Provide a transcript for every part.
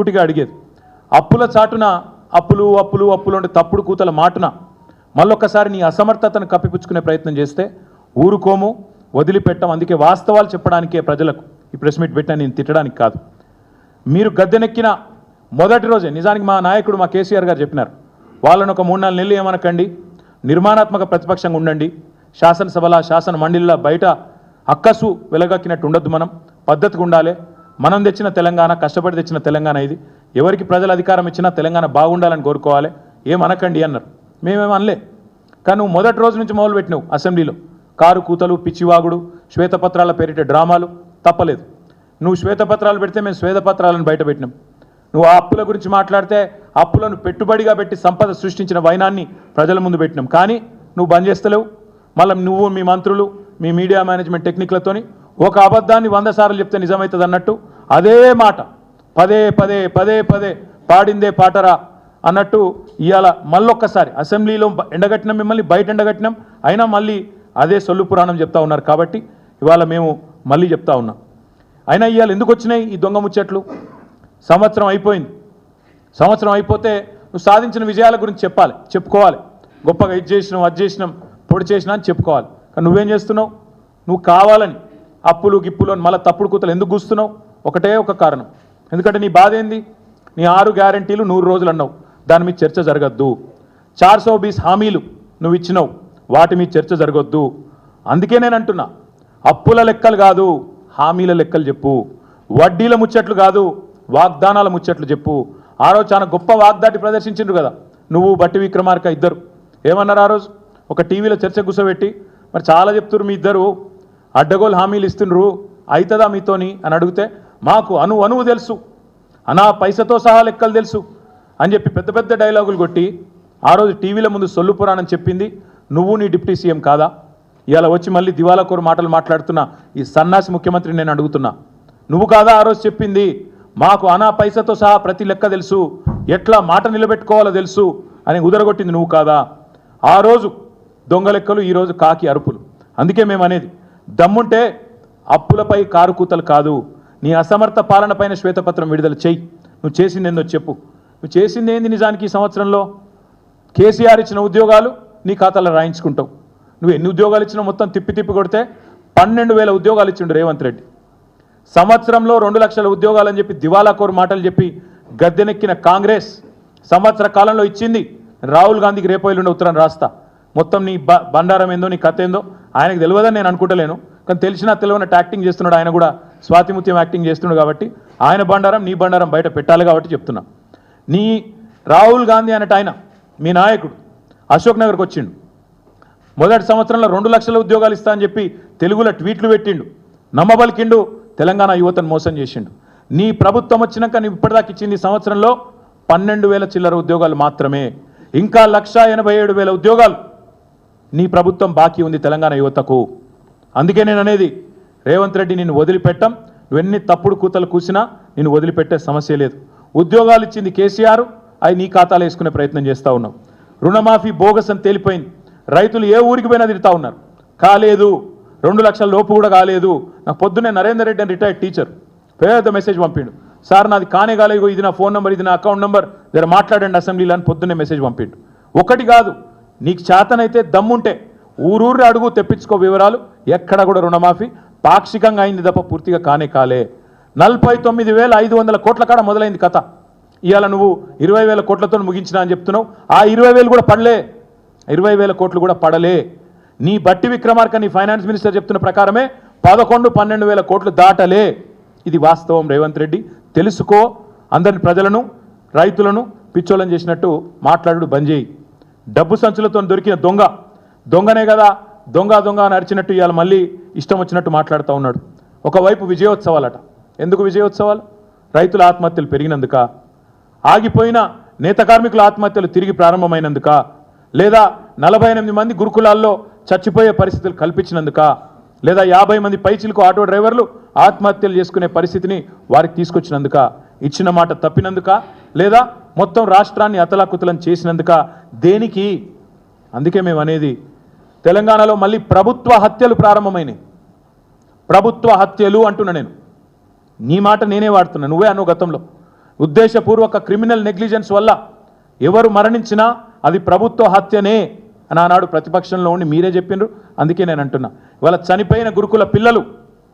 సూటిగా అడిగేది. అప్పుల చాటున అప్పులు అప్పులు అప్పులు అంటే తప్పుడు కూతల మాటున మళ్ళొక్కసారి నీ అసమర్థతను కప్పిపుచ్చుకునే ప్రయత్నం చేస్తే ఊరుకోము వదిలిపెట్టం. అందుకే వాస్తవాలు చెప్పడానికే ప్రజలకు ఈ ప్రెస్ మీట్ పెట్టిన నేను తిట్టడానికి కాదు. మీరు గద్దెనెక్కిన మొదటి రోజే నిజానికి మా నాయకుడు మా కేసీఆర్ గారు చెప్పినారు. వాళ్ళను ఒక మూడు నాలుగు నెలలు ఏమనకండి నిర్మాణాత్మక ప్రతిపక్షంగా ఉండండి శాసనసభల శాసన మండలిలో బయట అక్కసు వెలగక్కినట్టు ఉండొద్దు మనం పద్ధతిగా ఉండాలి మనం తెచ్చిన తెలంగాణ కష్టపడి తెచ్చిన తెలంగాణ ఇది. ఎవరికి ప్రజల అధికారం ఇచ్చినా తెలంగాణ బాగుండాలని కోరుకోవాలి. ఏమనకండి అన్నారు. మేమేం అనలే. కానీ నువ్వు మొదటి రోజు నుంచి మొదలు పెట్టినావు అసెంబ్లీలో. కారు కూతలు పిచ్చివాగుడు శ్వేతపత్రాల పేరిట డ్రామాలు తప్పలేదు. నువ్వు శ్వేతపత్రాలు పెడితే మేము శ్వేతపత్రాలను బయట పెట్టినాం. నువ్వు ఆ అప్పుల గురించి మాట్లాడితే అప్పులను పెట్టుబడిగా పెట్టి సంపద సృష్టించిన వైనాన్ని ప్రజల ముందు పెట్టినాం. కానీ నువ్వు బంద్ చేస్తలేవు. మళ్ళీ నువ్వు మీ మంత్రులు మీ మీడియా మేనేజ్మెంట్ టెక్నిక్లతోని ఒక అబద్ధాన్ని వంద సార్లు చెప్తే నిజమవుతుంది అన్నట్టు అదే మాట పదే పదే పదే పదే పాడిందే పాటరా అన్నట్టు ఇవాళ మళ్ళొక్కసారి అసెంబ్లీలో బ- ఎండగట్టినాం మిమ్మల్ని బయట ఎండగట్టినాం అయినా మళ్ళీ అదే సొల్లు పురాణం చెప్తా ఉన్నారు కాబట్టి ఇవాళ మేము మళ్ళీ చెప్తా ఉన్నాం. అయినా ఇవాళ ఎందుకు వచ్చినాయి ఈ దొంగ ముచ్చట్లు? సంవత్సరం అయిపోయింది. సంవత్సరం అయిపోతే నువ్వు సాధించిన విజయాల గురించి చెప్పాలి చెప్పుకోవాలి. గొప్పగా ఇది చేసినాం అది చేసినాం పొడి చేసినా అని చెప్పుకోవాలి. కానీ నువ్వేం చేస్తున్నావు? నువ్వు కావాలని అప్పులు గిప్పులు అని మళ్ళీ తప్పుడు కూతలు ఎందుకు కూస్తున్నావు? ఒకటే ఒక కారణం. ఎందుకంటే నీ బాధ ఏంది? నీ ఆరు గ్యారంటీలు నూరు రోజులు అన్నావు. దాని మీద చర్చ జరగద్దు. చార్ సో బీస్ హామీలు నువ్వు ఇచ్చినావు. వాటి మీద చర్చ జరగొద్దు. అందుకే నేను అంటున్నా అప్పుల లెక్కలు కాదు హామీల లెక్కలు చెప్పు. వడ్డీల ముచ్చట్లు కాదు వాగ్దానాల ముచ్చట్లు చెప్పు. ఆ రోజు చాలా గొప్ప వాగ్దాటి ప్రదర్శించిండ్రు కదా. నువ్వు బట్టి విక్రమార్క ఇద్దరు. ఏమన్నారు ఆ రోజు? ఒక టీవీలో చర్చ కూర్చోబెట్టి మరి చాలా చెప్తున్నారు మీ ఇద్దరు. అడ్డగోలు హామీలు ఇస్తుండ్రు అవుతుందా మీతోని అని అడిగితే మాకు అను అనువు తెలుసు అనా పైసతో సహా లెక్కలు తెలుసు అని చెప్పి పెద్ద పెద్ద డైలాగులు కొట్టి ఆ రోజు టీవీల ముందు సొల్లు పురాణం చెప్పింది నువ్వు నీ డిప్యూటీ సీఎం కాదా? ఇవాళ వచ్చి మళ్ళీ దివాలాకోరు మాటలు మాట్లాడుతున్నా ఈ సన్నాసి ముఖ్యమంత్రి నేను అడుగుతున్నా. నువ్వు కాదా ఆ రోజు చెప్పింది? మాకు అనా పైసతో సహా ప్రతి లెక్క తెలుసు ఎట్లా మాట నిలబెట్టుకోవాలో తెలుసు అని ఉదరగొట్టింది నువ్వు కాదా? ఆ రోజు దొంగ లెక్కలు ఈరోజు కాకి అరుపులు. అందుకే మేము అనేది దమ్ముంటే అప్పులపై కారు కూతలు కాదు. నీ అసమర్థ పాలనపైన శ్వేతపత్రం విడుదల చేయి. నువ్వు చేసింది చెప్పు. నువ్వు చేసింది ఏంది నిజానికి ఈ సంవత్సరంలో? కేసీఆర్ ఇచ్చిన ఉద్యోగాలు నీ ఖాతాలో రాయించుకుంటావు. నువ్వు ఎన్ని ఉద్యోగాలు ఇచ్చినా మొత్తం తిప్పి తిప్పి కొడితే పన్నెండు వేల ఉద్యోగాలు ఇచ్చిండు రేవంత్ రెడ్డి. సంవత్సరంలో రెండు లక్షల ఉద్యోగాలని చెప్పి దివాలా కోరు మాటలు చెప్పి గద్దెనెక్కిన కాంగ్రెస్ సంవత్సర కాలంలో ఇచ్చింది రాహుల్ గాంధీకి రేపు ఎల్లుండి ఉత్తరం రాస్తా. మొత్తం నీ బ బండారం ఏందో నీ కథ ఏందో ఆయనకు తెలియదని నేను అనుకుంటలేను. కానీ తెలిసినా తెలియనట్టు యాక్టింగ్ చేస్తున్నాడు. ఆయన కూడా స్వాతిముత్యం యాక్టింగ్ చేస్తున్నాడు కాబట్టి ఆయన బండారం నీ బండారం బయట పెట్టాలి కాబట్టి చెప్తున్నా. నీ రాహుల్ గాంధీ అన్నట్టు ఆయన మీ నాయకుడు అశోక్ నగర్కి వచ్చిండు. మొదటి సంవత్సరంలో రెండు లక్షల ఉద్యోగాలు ఇస్తా అని చెప్పి తెలుగులో ట్వీట్లు పెట్టిండు. నమ్మబలికిండు తెలంగాణ యువతను మోసం చేసిండు. నీ ప్రభుత్వం వచ్చినాక నీ ఇప్పటిదాకా ఇచ్చింది సంవత్సరంలో పన్నెండు వేల చిల్లర ఉద్యోగాలు మాత్రమే. ఇంకా లక్ష ఎనభై ఏడు వేల ఉద్యోగాలు. నీ ప్రభుత్వం బాకీ ఉంది తెలంగాణ యువతకు. అందుకే నేను అనేది రేవంత్ రెడ్డి నిన్ను వదిలిపెట్టం నువ్వెన్ని తప్పుడు కూతలు కూసినా నిన్ను వదిలిపెట్టే సమస్య లేదు. ఉద్యోగాలు ఇచ్చింది కేసీఆర్ అవి నీ ఖాతాలో వేసుకునే ప్రయత్నం చేస్తూ ఉన్నావు. రుణమాఫీ బోగస్ అని తేలిపోయింది. రైతులు ఏ ఊరికి పోయినా తిరుగుతూ ఉన్నారు. కాలేదు రెండు లక్షల లోపు కూడా కాలేదు. నాకు పొద్దున్నే నరేందర్ రెడ్డి అని రిటైర్డ్ టీచర్ పేద మెసేజ్ పంపిండు. సార్ నాది కానే కాలేదు ఇది నా ఫోన్ నెంబర్ ఇది నా అకౌంట్ నెంబర్ దగ్గర మాట్లాడండి అసెంబ్లీలో అని పొద్దున్నే మెసేజ్ పంపిండు. ఒకటి కాదు నీకు చేతనైతే దమ్ముంటే ఊరూరు అడుగు తెప్పించుకో వివరాలు. ఎక్కడ కూడా రుణమాఫీ. పాక్షికంగా అయింది తప్ప పూర్తిగా కానే కాలే. నలభై తొమ్మిది వేల ఐదు వందల కోట్ల కాడ మొదలైంది కథ. ఇవాళ నువ్వు ఇరవై వేల కోట్లతో ముగించినా అని చెప్తున్నావు. ఆ ఇరవై వేలు కూడా పడలే. ఇరవై వేల కోట్లు కూడా పడలే. నీ బట్టి విక్రమార్క నీ ఫైనాన్స్ మినిస్టర్ చెప్తున్న ప్రకారమే పదకొండు పన్నెండు వేల కోట్లు దాటలే. ఇది వాస్తవం రేవంత్ రెడ్డి. తెలుసుకో. అందరిని ప్రజలను రైతులను పిచ్చోళ్ళని చేసినట్టు మాట్లాడు బంద్ చేయి డబ్బు సంచులతో దొరికిన దొంగ. దొంగనే కదా దొంగ దొంగ నడిచినట్టు ఇవాళ మళ్ళీ ఇష్టం వచ్చినట్టు మాట్లాడుతూ ఉన్నాడు. ఒకవైపు విజయోత్సవాలట. ఎందుకు విజయోత్సవాలు? రైతుల ఆత్మహత్యలు పెరిగినందుక? ఆగిపోయిన నేత కార్మికుల ఆత్మహత్యలు తిరిగి ప్రారంభమైనందుక? లేదా నలభై ఎనిమిది మంది గురుకులాల్లో చచ్చిపోయే పరిస్థితులు కల్పించినందుక? లేదా యాభై మంది పైచిలకు ఆటో డ్రైవర్లు ఆత్మహత్యలు చేసుకునే పరిస్థితిని వారికి తీసుకొచ్చినందుక? ఇచ్చిన మాట తప్పినందుక? లేదా మొత్తం రాష్ట్రాన్ని అతలాకుతలం చేసినందుక దేనికి? అందుకే మేము అనేది తెలంగాణలో మళ్ళీ ప్రభుత్వ హత్యలు ప్రారంభమైనాయి. ప్రభుత్వ హత్యలు అంటున్నా నేను. నీ మాట నేనే వాడుతున్నా నువ్వే అను గతంలో. ఉద్దేశపూర్వక క్రిమినల్ నెగ్లిజెన్స్ వల్ల ఎవరు మరణించినా అది ప్రభుత్వ హత్యనే అని ఆనాడు ప్రతిపక్షంలో ఉండి మీరే చెప్పిండ్రు అందుకే నేను అంటున్నా. ఇవాళ చనిపోయిన గురుకుల పిల్లలు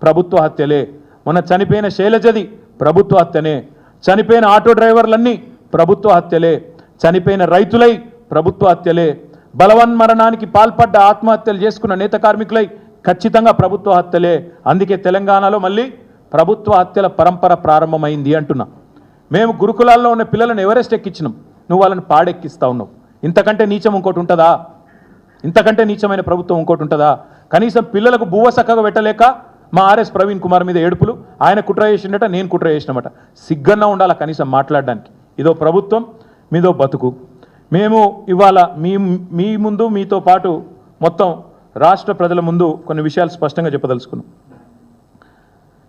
ప్రభుత్వ హత్యలే. మొన్న చనిపోయిన శైలజది ప్రభుత్వ హత్యనే. చనిపోయిన ఆటో డ్రైవర్లన్నీ ప్రభుత్వ హత్యలే. చనిపోయిన రైతులై ప్రభుత్వ హత్యలే. బలవన్మరణానికి పాల్పడ్డ ఆత్మహత్యలు చేసుకున్న నేత కార్మికులై ఖచ్చితంగా ప్రభుత్వ హత్యలే. అందుకే తెలంగాణలో మళ్ళీ ప్రభుత్వ హత్యల పరంపర ప్రారంభమైంది అంటున్నా. మేము గురుకులాల్లో ఉన్న పిల్లలను ఎవరెస్ట్ ఎక్కించినాం? నువ్వు వాళ్ళని పాడెక్కిస్తా ఉన్నావు. ఇంతకంటే నీచం ఇంకోటి ఉంటుందా? ఇంతకంటే నీచమైన ప్రభుత్వం ఇంకోటి ఉంటుందా? కనీసం పిల్లలకు బువ్వ చక్కగా పెట్టలేక మా ఆర్ఎస్ ప్రవీణ్ కుమార్ మీద ఏడుపులు ఆయన కుట్ర చేసిండట నేను కుట్ర చేసినమాట. సిగ్గన్నా ఉండాలా కనీసం మాట్లాడడానికి? ఇదో ప్రభుత్వం మీదో బతుకు. మేము ఇవాళ మీ మీ ముందు మీతో పాటు మొత్తం రాష్ట్ర ప్రజల ముందు కొన్ని విషయాలు స్పష్టంగా చెప్పదలుచుకున్నాం.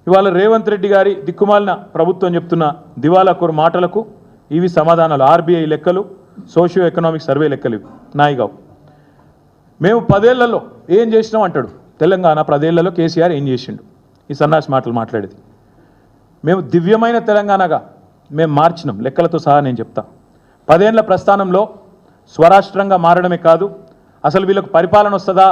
ఇవాళ రేవంత్ రెడ్డి గారి దిక్కుమాలిన ప్రభుత్వం చెప్తున్న దివాలాకూరు మాటలకు ఇవి సమాధానాలు. ఆర్బీఐ లెక్కలు సోషియో ఎకనామిక్ సర్వే లెక్కలు ఇవి. నాయిగావు. మేము పదేళ్ళలో ఏం చేసినాం అంటాడు. తెలంగాణ పదేళ్ళలో కేసీఆర్ ఏం చేసిండు? ఈ సన్నాసి మాటలు మాట్లాడేది. మేము దివ్యమైన తెలంగాణగా మేము మార్చినాం. లెక్కలతో సహా నేను చెప్తా. పదేళ్ళ ప్రస్థానంలో స్వరాష్ట్రంగా మారడమే కాదు అసలు వీళ్ళకు పరిపాలన వస్తుందా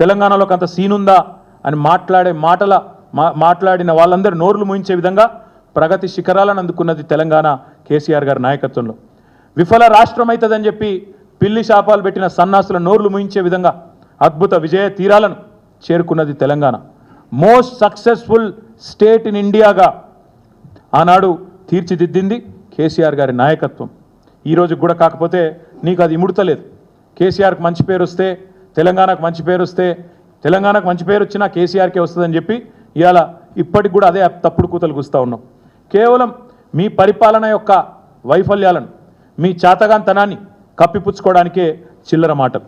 తెలంగాణలోకి అంత సీనుందా అని మాట్లాడే మాటల మా మాట్లాడిన వాళ్ళందరూ నోర్లు ముయించే విధంగా ప్రగతి శిఖరాలను అందుకున్నది తెలంగాణ కేసీఆర్ గారి నాయకత్వంలో. విఫల రాష్ట్రం అవుతుందని చెప్పి పిల్లి శాపాలు పెట్టిన సన్నాసుల నోర్లు ముయించే విధంగా అద్భుత విజయ తీరాలను చేరుకున్నది Telangana. Most successful state in ఇండియాగా ఆనాడు తీర్చిదిద్దింది కేసీఆర్ గారి నాయకత్వం. ఈ కూడా కాకపోతే నీకు అది ఇముడతలేదు. కేసీఆర్కి మంచి పేరు వస్తే తెలంగాణకు మంచి పేరు వస్తే తెలంగాణకు మంచి పేరు వచ్చినా కేసీఆర్కే వస్తుందని చెప్పి ఇవాళ ఇప్పటికి కూడా అదే తప్పుడు కూతలు కూస్తూ ఉన్నాం. కేవలం మీ పరిపాలన యొక్క వైఫల్యాలను మీ చాతగాంతనాన్ని కప్పిపుచ్చుకోవడానికే చిల్లర మాటలు.